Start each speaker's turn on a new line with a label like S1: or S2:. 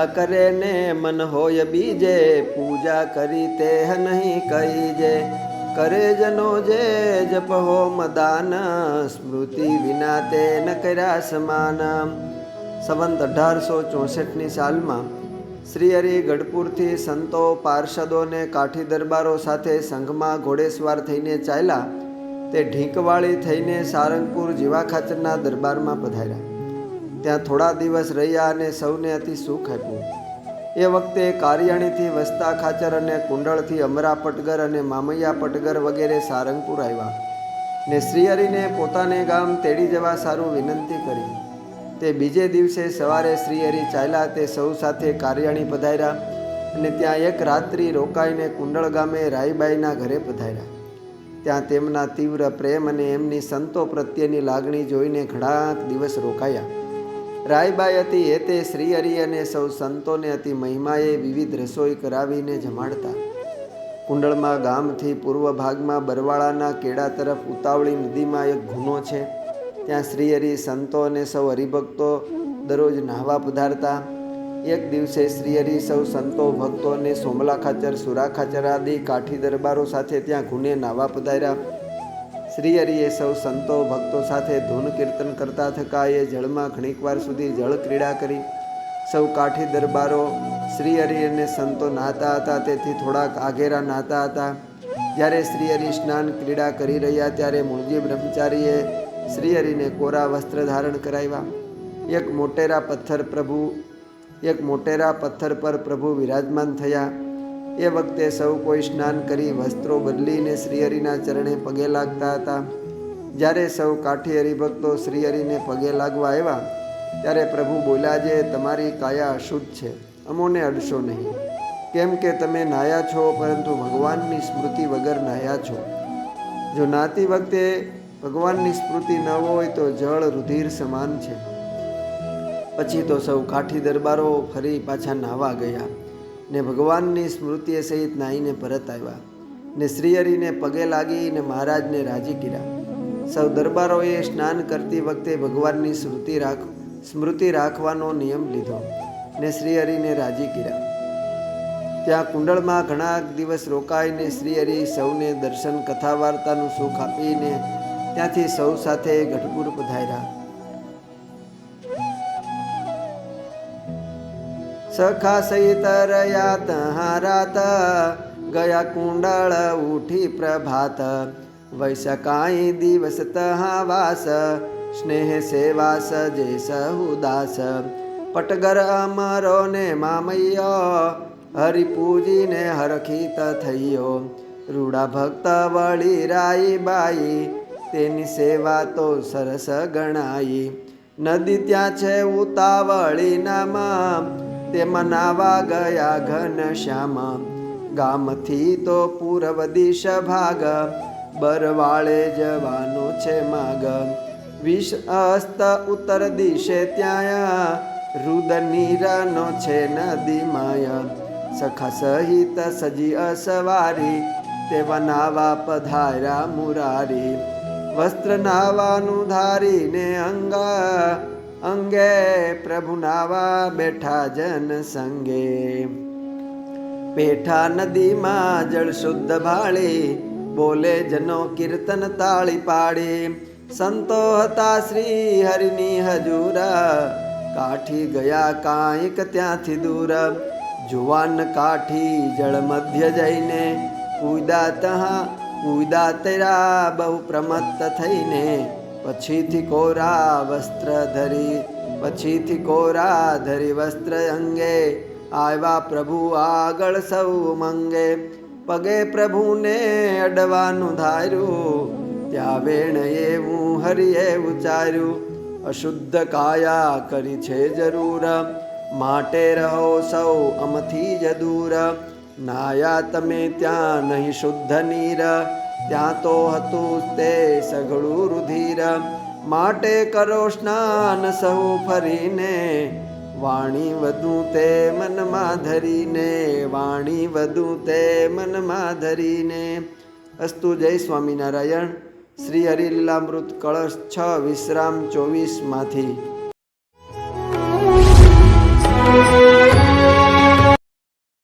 S1: પૂજા કરે ને મન હોય બીજે, પૂજા કરી તે નહીં કહી જે કરે જનો જે જપ હોમ દાન સ્મૃતિ વિના તે ન કર્યા સમાન. સંવંત અઢારસો ચોસઠની સાલમાં શ્રી હરિ ગઢપુરથી સંતો પાર્ષદોને કાઠી દરબારો સાથે સંઘમાં ઘોડેસવાર થઈને ચાલ્યા, તે ઢીંકવાળી થઈને સારંગપુર જીવા ખાચરના દરબારમાં પધાર્યા. ત્યાં થોડા દિવસ રહ્યા અને સૌને અતિ સુખ આપ્યું. એ વખતે કારિયાણીથી વસ્તા ખાચર અને કુંડળથી અમરા પટગર અને મામૈયા પટગર વગેરે સારંગપુર આવ્યા ને શ્રીહરિને પોતાને ગામ તેડી જવા સારું વિનંતી કરી. તે બીજે દિવસે સવારે શ્રીહરિ ચાલ્યા તે સૌ સાથે કારિયાણી પધાર્યા અને ત્યાં એક રાત્રિ રોકાઈને કુંડળ ગામે રાઈબાઈના ઘરે પધાર્યા. ત્યાં તેમના તીવ્ર પ્રેમ અને એમની સંતો પ્રત્યેની લાગણી જોઈને ઘણા દિવસ રોકાયા. રાયબાઈ હતી એ તે શ્રી હરિ અને સૌ સંતોને અતિ મહિમાએ વિવિધ રસોઈ કરાવીને જમાડતા. કુંડળમાં ગામથી પૂર્વ ભાગમાં બરવાળાના કેડા તરફ ઉતાવળી નદીમાં એક ગુનો છે. ત્યાં શ્રી હરિ સંતો અને સૌ હરિભક્તો દરરોજ નાહવા પધારતા. એક દિવસે શ્રી હરિ સૌ સંતો, ભક્તો અને સોમલા ખાચર, સુરા ખાચર આદિ કાઠી દરબારો સાથે ત્યાં ગુને નાહવા પધાર્યા. શ્રીહરિએ સૌ સંતો ભક્તો સાથે ધૂન કીર્તન કરતા થકા એ જળમાં ઘણીકવાર સુધી જળ ક્રીડા કરી. સૌ કાઠી દરબારો શ્રીહરિ અને સંતો નાહતા હતા, તેથી થોડાક આઘેરા નાહતા હતા. જ્યારે શ્રી હરિ સ્નાન ક્રીડા કરી રહ્યા, ત્યારે મૂળજી બ્રહ્મચારીએ શ્રીહરિને કોરા વસ્ત્ર ધારણ કરાવ્યા. એક મોટેરા પથ્થર પ્રભુ, એક મોટેરા પથ્થર પર પ્રભુ વિરાજમાન થયા. એ વખતે સૌ કોઈ સ્નાન કરી વસ્ત્રો બદલીને શ્રીહરિના ચરણે પગે લાગતા હતા. જ્યારે સૌ કાઠી હરિભક્તો શ્રીહરિને પગે લાગવા આવ્યા, ત્યારે પ્રભુ બોલ્યા જે તમારી કાયા અશુદ્ધ છે, અમોને અડશો નહીં. કેમ કે તમે નાયા છો, પરંતુ ભગવાનની સ્મૃતિ વગર નાયા છો. જો નાતી વખતે ભગવાનની સ્મૃતિ ન હોય, તો જળ રુધિર સમાન છે. પછી તો સૌ કાઠી દરબારો ફરી પાછા નાહવા ગયા. ને ભગવાનની સ્મૃતિએ સહિત નાહીને પરત આવ્યા ને શ્રીહરિને પગે લાગીને મહારાજને રાજી કર્યા. સૌ દરબારોએ સ્નાન કરતી વખતે ભગવાનની સ્મૃતિ રાખ, સ્મૃતિ રાખવાનો નિયમ લીધો ને શ્રીહરિને રાજી કર્યા. ત્યાં કુંડળમાં ઘણા દિવસ રોકાઈને શ્રીહરિ સૌને દર્શન કથા વાર્તાનું સુખ આપીને ત્યાંથી સૌ સાથે ગઢપુર પધાર્યા. સખા સહિત રહ્યા તહારાત, ગયા કુંડળ ઉઠી પ્રભાત. વૈશકાઈ દિવસ તહા વાસ સ્નેહ સેવાસ સજે સહુદાસ પટગર અમરો ને મામૈયો, હરિપૂજીને હરખિત થયો રૂડા ભક્ત વળી રાઈ બાઈ, તેની સેવા તો સરસ ગણાઈ. નદી ત્યાં છે ઉતાવળી નામ તેમાં નાવા ગયા ઘન શ્યામ. ગામથી તો પૂર્વ દિશ ભાગ, બરવાળે જવાનો છે માગ. વિષ અસ્ત ઉત્તર દિશે ત્યાં રુદ નીરનો છે નદી માય. સખા સહિત સજી અસવારી તેવા નાવા પધાર્યા મુરારી. વસ્ત્ર નાવાનું ધારીને અંગા અંગે પ્રભુનાવા બેઠા જન સંગે. પેઠા નદીમાં જળ શુદ્ધ ભાળી, બોલે જનો કીર્તન તાળી પાડી. સંતો હતા શ્રી હરિની હજુરા, કાઠી ગયા કાંઈક ત્યાંથી દૂર. જુવાન કાઠી જળ મધ્ય જઈને કુદા તહા કુદા તેરા બહુ પ્રમત્ત થઈને. પછીથી કોરા વસ્ત્ર ધરી પછીથી કોરા ધરી વસ્ત્ર અંગે આવ્યા પ્રભુ આગળ સૌ મંગે પગે પ્રભુને અડવાનું ધાર્યું ત્યાં વેણ એવું હરિએ ઉચાર્યું અશુદ્ધ કાયા કરી છે જરૂર માટે રહો સૌ અમથી જ દૂર નાયા તમે ત્યાં નહીં શુદ્ધ નીર ત્યાં તો હતું તે સઘળું રુધિર. માટે કરો સ્નાન સહુ ફરીને. વાણી વધુ તે મનમાં ધરીને. વાણી વધુ તે મનમાં ધરીને. અસ્તુ જય સ્વામિનારાયણ. શ્રી હરિલીલામૃત કળશ છ વિશ્રામ ચોવીસમાંથી.